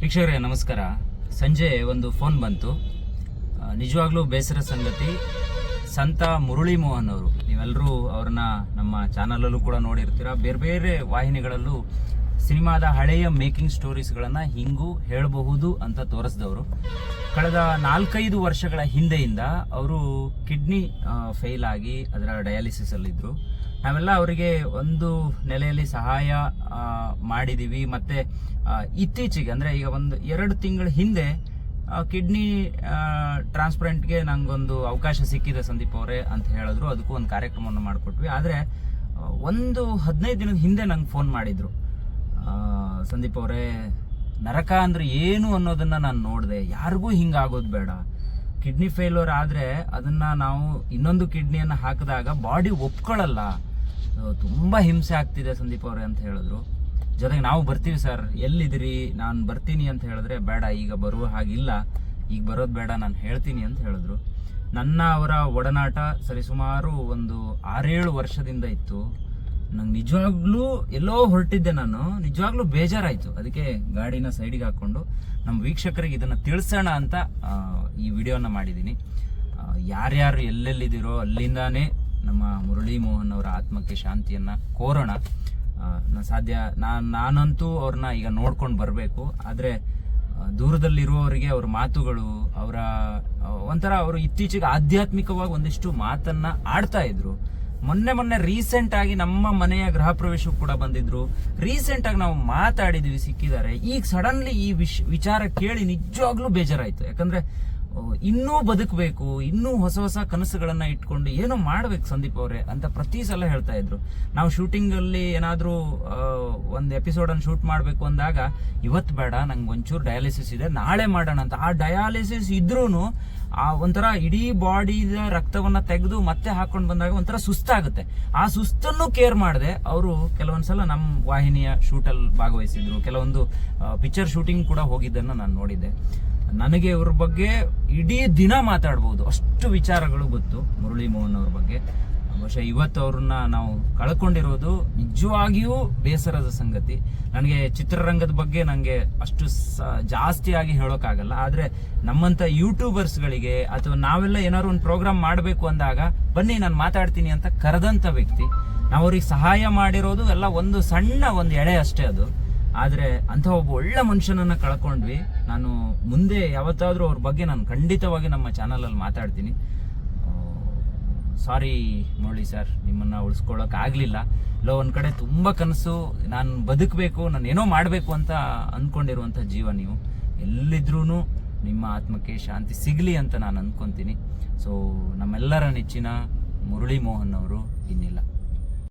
ವೀಕ್ಷಕರೇ, ನಮಸ್ಕಾರ. ಸಂಜೆ ಒಂದು ಫೋನ್ ಬಂತು. ನಿಜವಾಗ್ಲೂ ಬೇಸರ ಸಂಗತಿ. ಸಂತ ಮುರುಳಿ ಮೋಹನ್ ಅವರು. ನೀವೆಲ್ಲರೂ ಅವ್ರನ್ನ ನಮ್ಮ ಚಾನಲಲ್ಲೂ ಕೂಡ ನೋಡಿರ್ತೀರ. ಬೇರೆ ಬೇರೆ ವಾಹಿನಿಗಳಲ್ಲೂ ಸಿನಿಮಾದ ಹಳೆಯ ಮೇಕಿಂಗ್ ಸ್ಟೋರೀಸ್ಗಳನ್ನು ಹಿಂಗೂ ಹೇಳಬಹುದು ಅಂತ ತೋರಿಸಿದವರು. ಕಳೆದ ನಾಲ್ಕೈದು ವರ್ಷಗಳ ಹಿಂದೆಯಿಂದ ಅವರು ಕಿಡ್ನಿ ಫೇಲ್ ಆಗಿ ಅದರ ಡಯಾಲಿಸಿಸ್ ಅಲ್ಲಿದ್ರು ನಾವೆಲ್ಲ ಅವರಿಗೆ ಒಂದು ನೆಲೆಯಲ್ಲಿ ಸಹಾಯ ಮಾಡಿದ್ದೀವಿ ಮತ್ತು ಇತ್ತೀಚೆಗೆ ಅಂದರೆ ಈಗ ಒಂದು ಎರಡು ತಿಂಗಳ ಹಿಂದೆ ಕಿಡ್ನಿ ಟ್ರಾನ್ಸ್ಪ್ಲಾಂಟ್ಗೆ ನಂಗೊಂದು ಅವಕಾಶ ಸಿಕ್ಕಿದೆ ಸಂದೀಪ್ ಅವರೇ ಅಂತ ಹೇಳಿದ್ರು. ಅದಕ್ಕೂ ಒಂದು ಕಾರ್ಯಕ್ರಮವನ್ನು ಮಾಡಿಕೊಟ್ವಿ. ಆದರೆ ಒಂದು ಹದಿನೈದು ದಿನದ ಹಿಂದೆ ನಂಗೆ ಫೋನ್ ಮಾಡಿದರು. ಸಂದೀಪ್ ಅವರೇ, ನರಕ ಅಂದರೆ ಏನು ಅನ್ನೋದನ್ನು ನಾನು ನೋಡಿದೆ. ಯಾರಿಗೂ ಹಿಂಗಾಗೋದು ಬೇಡ. ಕಿಡ್ನಿ ಫೇಲ್ಯೂರ್ ಆದರೆ ಅದನ್ನು ನಾವು ಇನ್ನೊಂದು ಕಿಡ್ನಿಯನ್ನು ಹಾಕಿದಾಗ ಬಾಡಿ ಒಪ್ಕೊಳ್ಳಲ್ಲ ತುಂಬಾ ಹಿಂಸೆ ಆಗ್ತಿದೆ ಸಂದೀಪ್ ಅವರೇ ಅಂತ ಹೇಳಿದ್ರು. ಜೊತೆಗೆ ನಾವು ಬರ್ತೀವಿ ಸರ್, ಎಲ್ಲಿದ್ದೀರಿ? ನಾನು ಬರ್ತೀನಿ ಅಂತ ಹೇಳಿದ್ರೆ, ಬೇಡ, ಈಗ ಬರುವ ಹಾಗಿಲ್ಲ. ಈಗ ಬರೋದು ಬೇಡ, ನಾನು ಹೇಳ್ತೀನಿ ಅಂತ ಹೇಳಿದ್ರು. ನನ್ನ ಅವರ ಒಡನಾಟ ಸರಿಸುಮಾರು ಒಂದು ಆರೇಳು ವರ್ಷದಿಂದ ಇತ್ತು. ನಂಗೆ ನಿಜವಾಗ್ಲೂ ಎಲ್ಲೋ ಹೊರಟಿದ್ದೆ ನಾನು. ನಿಜವಾಗ್ಲೂ ಬೇಜಾರಾಯಿತು. ಅದಕ್ಕೆ ಗಾಡಿನ ಸೈಡಿಗೆ ಹಾಕೊಂಡು ನಮ್ಮ ವೀಕ್ಷಕರಿಗೆ ಇದನ್ನ ತಿಳಿಸೋಣ ಅಂತ ಈ ವಿಡಿಯೋನ ಮಾಡಿದ್ದೀನಿ. ಯಾರ್ಯಾರು ಎಲ್ಲೆಲ್ಲಿದ್ದೀರೋ ಅಲ್ಲಿಂದಾನೇ ನಮ್ಮ ಮುರಳಿ ಮೋಹನ್ ಅವರ ಆತ್ಮಕ್ಕೆ ಶಾಂತಿಯನ್ನ ಕೋರೋಣ. ಸಾಧ್ಯ ನಾನು ನಾನಂತೂ ಅವ್ರನ್ನ ಈಗ ನೋಡ್ಕೊಂಡು ಬರಬೇಕು. ಆದರೆ ದೂರದಲ್ಲಿರುವವರಿಗೆ ಅವ್ರ ಮಾತುಗಳು, ಅವರ ಒಂಥರ ಅವರು ಇತ್ತೀಚೆಗೆ ಆಧ್ಯಾತ್ಮಿಕವಾಗಿ ಒಂದಿಷ್ಟು ಮಾತನ್ನ ಆಡ್ತಾ ಇದ್ರು. ಮೊನ್ನೆ ಮೊನ್ನೆ ರೀಸೆಂಟ್ ಆಗಿ ನಮ್ಮ ಮನೆಯ ಗೃಹ ಪ್ರವೇಶಕ್ಕೂ ಕೂಡ ಬಂದಿದ್ರು. ರೀಸೆಂಟ್ ಆಗಿ ನಾವು ಮಾತಾಡಿದ್ವಿ, ಸಿಕ್ಕಿದ್ದಾರೆ. ಈಗ ಸಡನ್ಲಿ ಈ ವಿಷ್ ವಿಚಾರ ಕೇಳಿ ನಿಜವಾಗ್ಲೂ ಬೇಜಾರಾಯ್ತು. ಯಾಕಂದ್ರೆ ಇನ್ನೂ ಬದುಕಬೇಕು, ಇನ್ನೂ ಹೊಸ ಹೊಸ ಕನಸುಗಳನ್ನ ಇಟ್ಕೊಂಡು ಏನೋ ಮಾಡ್ಬೇಕು ಸಂದೀಪ್ ಅವರೇ ಅಂತ ಪ್ರತಿ ಸಲ ಹೇಳ್ತಾ ಇದ್ರು. ನಾವು ಶೂಟಿಂಗ್ ಅಲ್ಲಿ ಏನಾದ್ರೂ ಒಂದು ಒಂದ್ ಎಪಿಸೋಡ್ ಅನ್ನು ಶೂಟ್ ಮಾಡ್ಬೇಕು ಅಂದಾಗ ಇವತ್ತು ಬೇಡ, ನಂಗೆ ಒಂಚೂರು ಡಯಾಲಿಸಿಸ್ ಇದೆ, ನಾಳೆ ಮಾಡೋಣ ಅಂತ. ಆ ಡಯಾಲಿಸಿಸ್ ಇದ್ರೂ ಆ ಒಂಥರ ಇಡೀ ಬಾಡಿದ ರಕ್ತವನ್ನ ತೆಗೆದು ಮತ್ತೆ ಹಾಕೊಂಡು ಬಂದಾಗ ಒಂಥರ ಸುಸ್ತಾಗುತ್ತೆ. ಆ ಸುಸ್ತನ್ನು ಕೇರ್ ಮಾಡದೆ, ಅವರು ಕೆಲವೊಂದ್ಸಲ ನಮ್ಮ ವಾಹಿನಿಯ ಶೂಟಲ್ಲಿ ಭಾಗವಹಿಸಿದ್ರು. ಕೆಲವೊಂದು ಪಿಕ್ಚರ್ ಶೂಟಿಂಗ್ ಕೂಡ ಹೋಗಿದ್ದನ್ನು ನಾನು ನೋಡಿದ್ದೆ. ನನಗೆ ಇವ್ರ ಬಗ್ಗೆ ಇಡೀ ದಿನ ಮಾತಾಡ್ಬೋದು. ಅಷ್ಟು ವಿಚಾರಗಳು ಗೊತ್ತು ಮುರಳಿ ಮೋಹನ್ ಅವ್ರ ಬಗ್ಗೆ. ಬಹುಶಃ ಇವತ್ತು ಅವ್ರನ್ನ ನಾವು ಕಳ್ಕೊಂಡಿರೋದು ನಿಜವಾಗಿಯೂ ಬೇಸರದ ಸಂಗತಿ. ನನಗೆ ಚಿತ್ರರಂಗದ ಬಗ್ಗೆ ನನಗೆ ಅಷ್ಟು ಜಾಸ್ತಿಯಾಗಿ ಹೇಳೋಕ್ಕಾಗಲ್ಲ. ಆದರೆ ನಮ್ಮಂಥ ಯೂಟ್ಯೂಬರ್ಸ್ಗಳಿಗೆ ಅಥವಾ ನಾವೆಲ್ಲ ಏನಾದ್ರು ಒಂದು ಪ್ರೋಗ್ರಾಮ್ ಮಾಡಬೇಕು ಅಂದಾಗ, ಬನ್ನಿ ನಾನು ಮಾತಾಡ್ತೀನಿ ಅಂತ ಕರೆದಂಥ ವ್ಯಕ್ತಿ. ನಾವು ಅವ್ರಿಗೆ ಸಹಾಯ ಮಾಡಿರೋದು ಎಲ್ಲ ಒಂದು ಸಣ್ಣ ಒಂದು ಎಳೆ ಅಷ್ಟೇ ಅದು. ಆದರೆ ಅಂಥ ಒಬ್ಬ ಒಳ್ಳೆ ಮನುಷ್ಯನನ್ನ ಕಳ್ಕೊಂಡ್ವಿ. ನಾನು ಮುಂದೆ ಯಾವತ್ತಾದರೂ ಅವ್ರ ಬಗ್ಗೆ ನಾನು ಖಂಡಿತವಾಗಿ ನಮ್ಮ ಚಾನಲಲ್ಲಿ ಮಾತಾಡ್ತೀನಿ. ಸಾರಿ ಮುರಳಿ ಸರ್, ನಿಮ್ಮನ್ನು ಉಳಿಸ್ಕೊಳ್ಳೋಕೆ ಆಗಲಿಲ್ಲ. ಇಲ್ಲ ಒಂದು ಕಡೆ ತುಂಬ ಕನಸು, ನಾನು ಬದುಕಬೇಕು, ನಾನು ಏನೋ ಮಾಡಬೇಕು ಅಂತ ಅಂದ್ಕೊಂಡಿರುವಂಥ ಜೀವ ನೀವು. ಎಲ್ಲಿದ್ರೂ ನಿಮ್ಮ ಆತ್ಮಕ್ಕೆ ಶಾಂತಿ ಸಿಗಲಿ ಅಂತ ನಾನು ಅಂದ್ಕೊತೀನಿ ಸೊ ನಮ್ಮೆಲ್ಲರ ನೆಚ್ಚಿನ ಮುರಳಿ ಮೋಹನ್ ಅವರು ಇನ್ನಿಲ್ಲ.